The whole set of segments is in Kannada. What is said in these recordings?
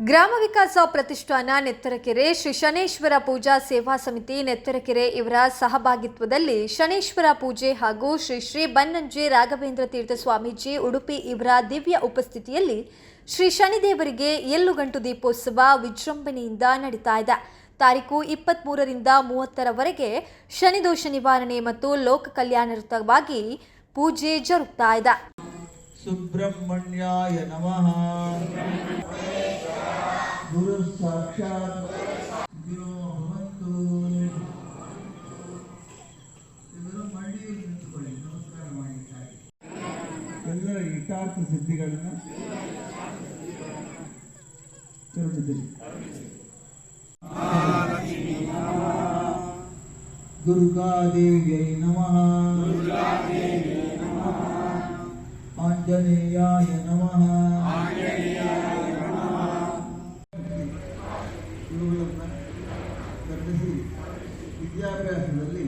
ಗ್ರಾಮ ವಿಕಾಸ ಪ್ರತಿಷ್ಠಾನ ನೆತ್ತರಕೆರೆ ಶ್ರೀ ಶನೇಶ್ವರ ಪೂಜಾ ಸೇವಾ ಸಮಿತಿ ನೆತ್ತರಕೆರೆ ಇವರ ಸಹಭಾಗಿತ್ವದಲ್ಲಿ ಶನೇಶ್ವರ ಪೂಜೆ ಹಾಗೂ ಶ್ರೀ ಶ್ರೀ ಬನ್ನಂಜೆ ರಾಘವೇಂದ್ರ ತೀರ್ಥ ಸ್ವಾಮೀಜಿ ಉಡುಪಿ ಇವರ ದಿವ್ಯ ಉಪಸ್ಥಿತಿಯಲ್ಲಿ ಶ್ರೀ ಶನಿದೇವರಿಗೆ ಗಂಟು ದೀಪೋತ್ಸವ ವಿಜೃಂಭಣೆಯಿಂದ ನಡೀತಾ ಇದೆ. ತಾರೀಕು ಇಪ್ಪತ್ತ್ಮೂರರಿಂದ ಮೂವತ್ತರವರೆಗೆ ಶನಿದೋಷ ನಿವಾರಣೆ ಮತ್ತು ಲೋಕ ಕಲ್ಯಾಣಾರ್ಥವಾಗಿ ಪೂಜೆ ಜರುಗ್ತಾ ಇದೆ. ಸುಬ್ರಹ್ಮಣ್ಯಾಯ ನಮಃ. ಗುರು ಸಾಕ್ಷಾತ್ ಗುರು ಭವಂತು ಇವರು ಮಂಡಿ ನಿಂತುಕೊಳ್ಳಿ ನಮಸ್ಕಾರ ಮಾಡಿದ್ದಾರೆ ಎಲ್ಲರ ಇಷ್ಟಾರ್ಥ ಸಿದ್ಧಿಗಳನ್ನು ಕರುಣಿಸಲಿ ದುರ್ಗಾದೇವಿಯೈ ನಮಃ ಆಂಜನೇಯಾಯ ನಮಃ ಇವುಗಳನ್ನು ಕರ್ಣಿಸಿ ವಿದ್ಯಾಭ್ಯಾಸದಲ್ಲಿ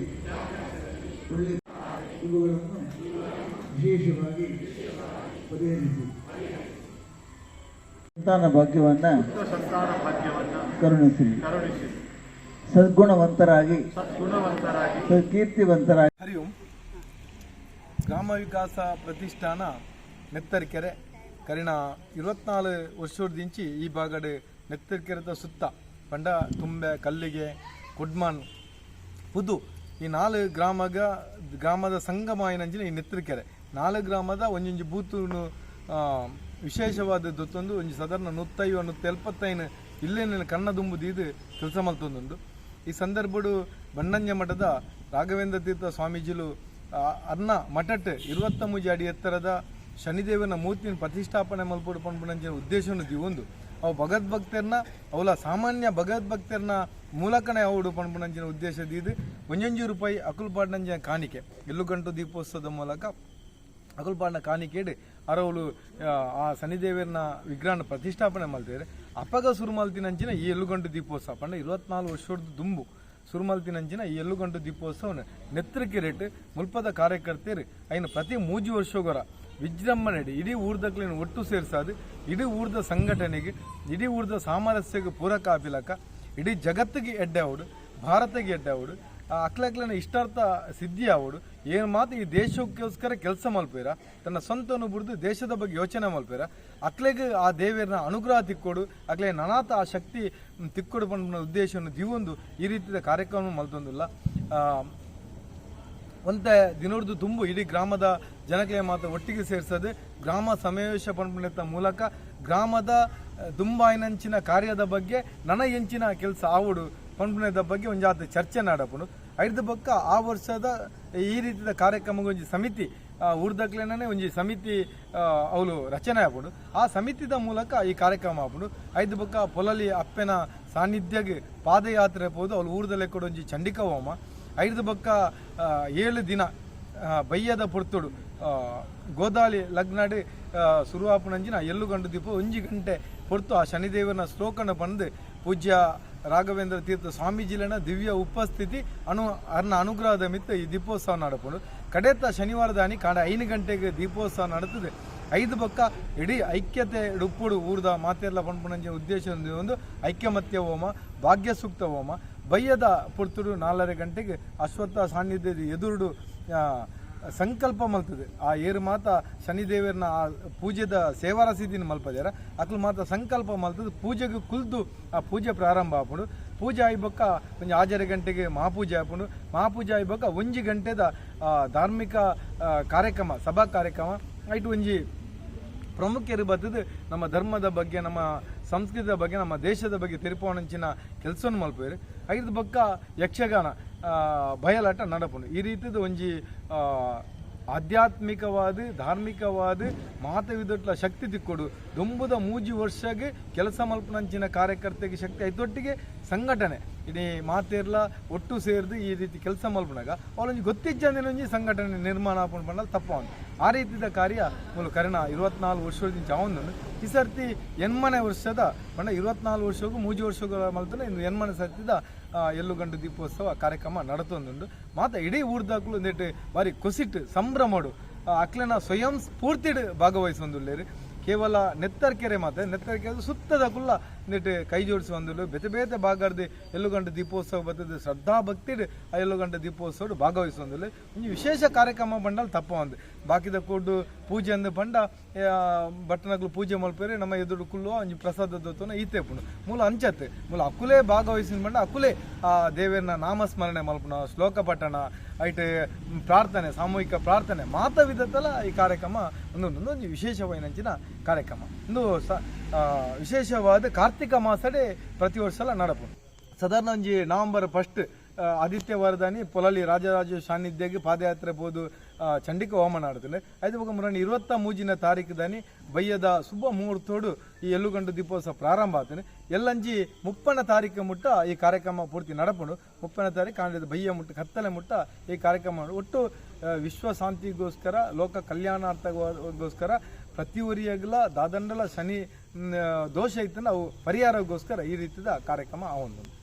ಒಳ್ಳೆ ಇವುಗಳನ್ನು ವಿಶೇಷವಾಗಿ ಪರಿಹರಿಸಿ ಸಂತಾನ ಭಾಗ್ಯವನ್ನ ಸಂತಾನ ಭಾಗ್ಯವನ್ನ ಕರುಣಿಸಲಿ ಕರುಣಿಸಿ ಸದ್ಗುಣವಂತರಾಗಿ ಕೀರ್ತಿವಂತರಾಗಿ ಹರಿ ಓಂ ಗ್ರಾಮ ವಿಕಾಸ ಪ್ರತಿಷ್ಠಾನ ನೆತ್ತರ್ಕೆರೆ ಕರಿಣ ಇರುವತ್ನಾಲು ವರ್ಷದಿಂಚಿ ಈ ಭಾಗಡೆ ನೆತ್ತರ್ಕೆರೆದ ಸುತ್ತ ಪಂಡ ತುಂಬೆ ಕಲ್ಲಿಗೆ ಕುಡ್ಮನ್ ಪುದು. ಈ ನಾಲ್ಕು ಗ್ರಾಮಗ ಗ್ರಾಮದ ಸಂಗಮ ಏನಂಜಿನ ಈ ನೆತ್ತರ್ಕೆರೆ. ನಾಲ್ಕು ಗ್ರಾಮದ ಒಂಜೊಂಜಿ ಬೂತುನು ಆ, ವಿಶೇಷವಾದದ್ದು ಒಂದು ಒಂಜಿ ಸಾಧಾರಣ ನೂತ್ತೈವ ನೂತ್ತ ಎಲ್ಪತ್ತೈನು ಇಲ್ಲೇನ ಕಣ್ಣ ದುಂಬುದು ಇದು ಕೆಲಸ ಮಲ್ತೊಂದುಂಡು. ಈ ಸಂದರ್ಭಡು ಬಣ್ಣಂಜ ಮಠದ ರಾಘವೇಂದ್ರ ತೀರ್ಥ ಸ್ವಾಮೀಜಿಲು ಅನ್ನ ಮಠಟ್ ಇರುವತ್ತ ಮೂಜಿ ಅಡಿ ಎತ್ತರದ ಶನಿದೇವನ ಮೂರ್ತಿನ ಪ್ರತಿಷ್ಠಾಪನೆ ಮಲ್ಪಡು ಪಂಪಣಂಜಿನ ಉದ್ದೇಶವನ್ನು ದಿವೊಂದು. ಅವು ಭಗವದ್ಭಕ್ತರನ್ನ ಅವಲ ಸಾಮಾನ್ಯ ಭಗವದ್ಭಕ್ತರನ್ನ ಮೂಲಕನೇ ಅವಡು ಪಂಪಣಂಜಿನ ಉದ್ದೇಶದ ಇದು. ಒಂಜೊಂಜಿ ರೂಪಾಯಿ ಅಕುಲ್ಪಾಡ್ನಂಜಿನ ಕಾಣಿಕೆ. ಎಲ್ಲುಗಂಟು ದೀಪೋತ್ಸವದ ಮೂಲಕ ಅಕಲ್ಪಾಂಡ ಕಾಣಿಕೇಡು ಅರವಳು ಆ, ಸನಿದೇವರನ್ನ ವಿಗ್ರಹನ ಪ್ರತಿಷ್ಠಾಪನೆ ಮಾಡ್ತಿದ್ದಾರೆ ಅಪಗ ಸುರುಮಲ್ತಿನಂಚಿನ ಈ ಎಲ್ಲುಗಂಟು ದೀಪೋತ್ಸವ. ಪಂಡ ಇರುವತ್ನಾಲ್ಕು ವರ್ಷದ ದುಂಬು. ಸುರುಮಲ್ತಿನಂಚಿನ ಈ ಎಲ್ಲುಗಂಟು ದೀಪೋತ್ಸವನ ನೆತ್ರ ರೇಟ್ ಮುಲ್ಪದ ಕಾರ್ಯಕರ್ತರು ಐನ ಪ್ರತಿ ಮೂಜಿ ವರ್ಷಗೊರ ವಿಜೃಂಭಣೆಡಿ ಇಡೀ ಊರ್ದಕ್ಲಿನ ಒಟ್ಟು ಸೇರಿಸಾದು ಇಡೀ ಊರ್ದ ಸಂಘಟನೆಗೆ, ಇಡೀ ಊರ್ದ ಸಾಮರಸ್ಯಕ್ಕೆ ಪೂರಕ ಆಪಿಲಕ ಇಡೀ ಜಗತ್ತಿಗೆ ಎಡ್ಡೆ ಅವಡು ಭಾರತಗೆ ಎಡ್ಡೆ ಅವಡು, ಆ ಅಕ್ಲಕ್ಲನ ಇಷ್ಟಾರ್ಥ ಸಿದ್ಧಿ ಆವಡು ಏನು ಮಾತು ಈ ದೇಶಕ್ಕೋಸ್ಕರ ಕೆಲಸ ಮಲ್ಪೀರ ತನ್ನ ಸ್ವಂತವನ್ನು ಬಿಡ್ದು ದೇಶದ ಬಗ್ಗೆ ಯೋಚನೆ ಮಲ್ಪೀರ ಅಕ್ಲೆಗೆ ಆ ದೇವಿಯರನ್ನ ಅನುಗ್ರಹ ತಿಕ್ಕೊಡು, ಅಕ್ಲೆ ನನಾತ ಆ ಶಕ್ತಿ ತಿಕ್ಕೊಡು ಬಂದ ಉದ್ದೇಶವನ್ನು ದಿವೊಂದು ಈ ರೀತಿಯ ಕಾರ್ಯಕ್ರಮ ಮಲ್ತೊಂದಿಲ್ಲ. ಒಂತೆ ದಿನೋರ್ದು ತುಂಬು ಇಡೀ ಗ್ರಾಮದ ಜನಕ್ಕೆ ಮಾತ್ರ ಒಟ್ಟಿಗೆ ಸೇರಿಸದೆ ಗ್ರಾಮ ಸಮಾವೇಶ ಪಂಪಣೆತ ಮೂಲಕ ಗ್ರಾಮದ ದುಂಬಾಯಿನಂಚಿನ ಕಾರ್ಯದ ಬಗ್ಗೆ ನನ ಎಂಚಿನ ಕೆಲಸ ಆವಡು ಪಂಪಣದ ಬಗ್ಗೆ ಒಂಜಾತ ಚರ್ಚೆ ನಾಡಪುಡು ಐದು ಬಕ್ಕ ಆ ವರ್ಷದ ಈ ರೀತಿಯ ಕಾರ್ಯಕ್ರಮ ಒಂಜಿ ಸಮಿತಿ ಊರ್ದಕ್ಲೇನೇ ಒಂಜಿ ಸಮಿತಿ ಅವಳು ರಚನೆ ಆಪುಡು ಆ ಸಮಿತಿದ ಮೂಲಕ ಈ ಕಾರ್ಯಕ್ರಮ ಆಪುಡು ಐದು ಬಕ್ಕ ಪೊಲಲಿ ಅಪ್ಪೆನ ಸಾನ್ನಿಧ್ಯಗೆ ಪಾದಯಾತ್ರೆ ಪೋದು ಅವಳು ಊರ್ದಲ್ಲೇ ಕೊಡು ಒಂಜಿ ಚಂಡಿಕ ಹೋಮ ಐದು ಬೊಕ್ಕ ಏಳು ದಿನ ಬಯ್ಯದ ಪೊರ್ತುಡು. ಗೋದಾಲಿ ಲಗ್ನಾಡು ಸುರುವಾಪುನಂಜಿನ ಎಲ್ಲು ಗಂಡು ದೀಪ ಒಂಜಿ ಗಂಟೆ ಪೊರ್ತು ಆ ಶನಿದೇವನ ಶ್ಲೋಕನ ಬಂದು ಪೂಜ್ಯ ರಾಘವೇಂದ್ರ ತೀರ್ಥ ಸ್ವಾಮೀಜಿಲನ ದಿವ್ಯ ಉಪಸ್ಥಿತಿ ಅನು, ಅರ್ನ ಅನುಗ್ರಹದ ಮಿತ್ತ ಈ ದೀಪೋತ್ಸವ ನಡಪುಂಡು. ಕಡೆತ ಶನಿವಾರದ ಅನಿ ಕಾಡ ಐದು ಗಂಟೆಗೆ ದೀಪೋತ್ಸವ ನಡೆತದೆ. ಐದು ಪಕ್ಕ ಇಡೀ ಐಕ್ಯತೆ ಉಪ್ಪುಡು ಊರ್ದ ಮಾತೆಲ್ಲ ಪಂಪಣಂಜ ಉದ್ದೇಶ ಒಂದು ಐಕ್ಯಮತ್ಯ ಹೋಮ ಭಾಗ್ಯ ಸೂಕ್ತ ಹೋಮ ಬಯ್ಯದ ಪುರ್ತುಡು ನಾಲ್ಕರ ಗಂಟೆಗೆ ಅಶ್ವತ್ಥ ಸಾನ್ನಿಧ್ಯದ ಎದುರುಡು ಸಂಕಲ್ಪ ಮಲ್ತದೆ. ಆ ಏರು ಮಾತ ಶನಿದೇವರನ್ನ ಆ ಪೂಜೆದ ಸೇವಾರ ರಸೀದಿನ ಮಲ್ಪದ್ಯಾರ ಅಕ್ಲು ಮಾತ ಸಂಕಲ್ಪ ಮಲ್ತದೆ, ಪೂಜೆಗೆ ಕುಲ್ದು ಆ ಪೂಜೆ ಪ್ರಾರಂಭ ಆಪುಂಡು. ಪೂಜೆ ಆಯ್ಬಕ್ಕ ಒಂಜಿ ಆಜರೆ ಗಂಟೆಗೆ ಮಹಾಪೂಜೆ ಆಪುಂಡು. ಮಹಾಪೂಜೆ ಆಯ್ಬಕ್ಕ ಒಂಜಿ ಗಂಟೆದ ಧಾರ್ಮಿಕ ಕಾರ್ಯಕ್ರಮ, ಸಭಾ ಕಾರ್ಯಕ್ರಮ. ಐಟು ಒಂಜಿ ಪ್ರಮುಖರು ಬರ್ತದೆ ನಮ್ಮ ಧರ್ಮದ ಬಗ್ಗೆ, ನಮ್ಮ ಸಂಸ್ಕೃತಿಯ ಬಗ್ಗೆ, ನಮ್ಮ ದೇಶದ ಬಗ್ಗೆ ತಿರುಪವಣಂಚಿನ ಕೆಲಸವನ್ನು ಮಲ್ಪೇರು ಐದು ಬೊಕ್ಕ ಯಕ್ಷಗಾನ ಬಯಲಾಟ ನಡಪುಂಡು ಈ ರೀತಿದ ಒಂಜಿ ಆಧ್ಯಾತ್ಮಿಕವಾದ, ಧಾರ್ಮಿಕವಾದ, ಮಾತವಿದೊಟ್ಲ ಶಕ್ತಿ ತಿಕ್ಕೊಡು. ದುಂಬುದ ಮೂಜಿ ವರ್ಷಗೆ ಕೆಲಸ ಮಲ್ಪನಂಚಿನ ಕಾರ್ಯಕರ್ತೆಗೆ ಶಕ್ತಿ ಐತೊಟ್ಟಿಗೆ ಸಂಘಟನೆ. ಇಡೀ ಮಾತೇರ್ಲ ಒಟ್ಟು ಸೇರಿದು ಈ ರೀತಿ ಕೆಲಸ ಮಲ್ಪನಾಗ ಅವಳೊಂದು ಗೊತ್ತಿಜ್ಜಂದಿನ ಒಂಜಿ ಸಂಘಟನೆ ನಿರ್ಮಾಣ ಆಪಣ ಬಂದ ತಪ್ಪು ಅಂತ ಆ ರೀತಿದ ಕಾರ್ಯ ಮೂಲ ಕರಿಣ ಇರುವತ್ನಾಲ್ಕು ವರ್ಷದಿಂದ ಅವನು ಈ ಸರ್ತಿ ಎನ್ಮನೆ ವರ್ಷದ ಪಂಡ ಇರುವತ್ನಾಲ್ಕು ವರ್ಷಕ್ಕೂ ಮೂಜಿ ವರ್ಷಗಳ ಮಲ್ತನ ಇನ್ನು ಎನ್ಮನೆ ಸರ್ತಿದ ಎಲ್ಲು ಎಳ್ಳುಗಂಡು ದೀಪೋತ್ಸವ ಕಾರ್ಯಕ್ರಮ ನಡತೊಂದುಂಡು. ಮಾತ ಇಡೀ ಊರ್ದಾಕ್ಲು ನೆಟ್ಟು ಬಾರಿ ಕುಸಿಟ್ಟು ಸಂಭ್ರಮಡು ಅಕ್ಲನ ಅಕ್ಲೆನ ಸ್ವಯಂ ಸ್ಫೂರ್ತಿ ಭಾಗವಹಿಸೊಂದುಳ್ಳೇರಿ ಕೇವಲ ನೆತ್ತರ್ಕೆರೆ ಮಾತ್ರ, ನೆತ್ತರ್ಕೆರೆ ಸುತ್ತದ ಕುಲ್ಲ ನೆಟ್ಟು ಕೈ ಜೋಡಿಸಿ ಬಂದಿಲ್ಲ ಬೇತೆ ಬೇತೆ ಭಾಗರ್ದು ಎಲ್ಲು ಗಂಟೆ ದೀಪೋತ್ಸವ ಬರ್ತದೆ. ಶ್ರದ್ಧಾ ಭಕ್ತಿ ಆ ಎಲ್ಲು ಗಂಟೆ ದೀಪೋತ್ಸವ ಭಾಗವಹಿಸುವಂದಿಲ್ಲ ಇನ್ನು ವಿಶೇಷ ಕಾರ್ಯಕ್ರಮ ಬಂಡಲ್ ತಪ್ಪ ಒಂದು. ಬಾಕಿದ ಕೂಡು ಪೂಜೆ ಅಂದ ಬಂಡ ಬಟ್ಟನಗಳು ಪೂಜೆ ಮಲ್ಪೇರೆ, ನಮ್ಮ ಎದುರು ಕುಲ್ಲು ಒಂಜಿ ಪ್ರಸಾದ ದೊತ್ತನ ಈತೆ ಪುಂಡು ಮೂಲ ಅಂಚತ್ತೆ. ಮೂಲ ಅಕುಲೇ ಭಾಗವಹಿಸಿದ ಬಂಡ ಅಕುಲೇ, ಆ ದೇವರನ್ನ ನಾಮಸ್ಮರಣೆ ಮಲ್ಪನ ಶ್ಲೋಕ ಪಠಣ, ಐಟೆ, ಪ್ರಾರ್ಥನೆ, ಸಾಮೂಹಿಕ ಪ್ರಾರ್ಥನೆ, ಮಾತ ಈ ಕಾರ್ಯಕ್ರಮ. ಒಂದು ಒಂದು ನಂಚಿನ ಕಾರ್ಯಕ್ರಮ. ಒಂದು ಸ ವಿಶೇಷವಾದ ಕಾರ್ತಿಕ ಮಾಸಡೆ ಪ್ರತಿ ವರ್ಷಲ ನಡಪುಂಡು ಸಾಧಾರಣ ಒಂಜಿ ನವಂಬರ್ ಫಸ್ಟ್ ಆದಿತ್ಯ ವರದಾನಿ ಪೊಲಲಿ ರಾಜರಾಜ ಸಾನ್ನಿಧ್ಯಗೆ ಪಾದಯಾತ್ರೆ ಬೋದು ಚಂಡಿಕ ಹೋಮ ನಡೆದಿಲ್ಲ ಐದು ಬಗ್ಗೆ ಮುರಣ ಇರುವತ್ತ ಮೂಜಿನ ತಾರೀಕು ದಾನಿ ಬಯ್ಯದ ಶುಭ ಮುಹೂರ್ತೋಡು ಈ ಎಲ್ಲುಗಂಡು ದೀಪೋತ್ಸವ ಪ್ರಾರಂಭ ಆತನೆ ಎಲ್ಲಂಜಿ ಮುಪ್ಪನ ತಾರೀಕು ಮುಟ್ಟ ಈ ಕಾರ್ಯಕ್ರಮ ಪೂರ್ತಿ ನಡಪುಂಡು ಮುಪ್ಪನ ತಾರೀಕು ಕಾಣಿದ ಬಯ್ಯ ಮುಟ್ಟ, ಕತ್ತಲೆ ಮುಟ್ಟ ಈ ಕಾರ್ಯಕ್ರಮ ಒಟ್ಟು ವಿಶ್ವ ಶಾಂತಿಗೋಸ್ಕರ, ಲೋಕ ಕಲ್ಯಾಣಾರ್ಥಗೋಸ್ಕರ ಪ್ರತಿ ಊರಿಯಾಗಲ ದಾದಂಡಲ ಶನಿ ದೋಷ ಇತ್ತು ನಾವು ಪರಿಹಾರಕ್ಕೋಸ್ಕರ ಈ ರೀತಿಯ ಕಾರ್ಯಕ್ರಮ ಆ ಒಂದು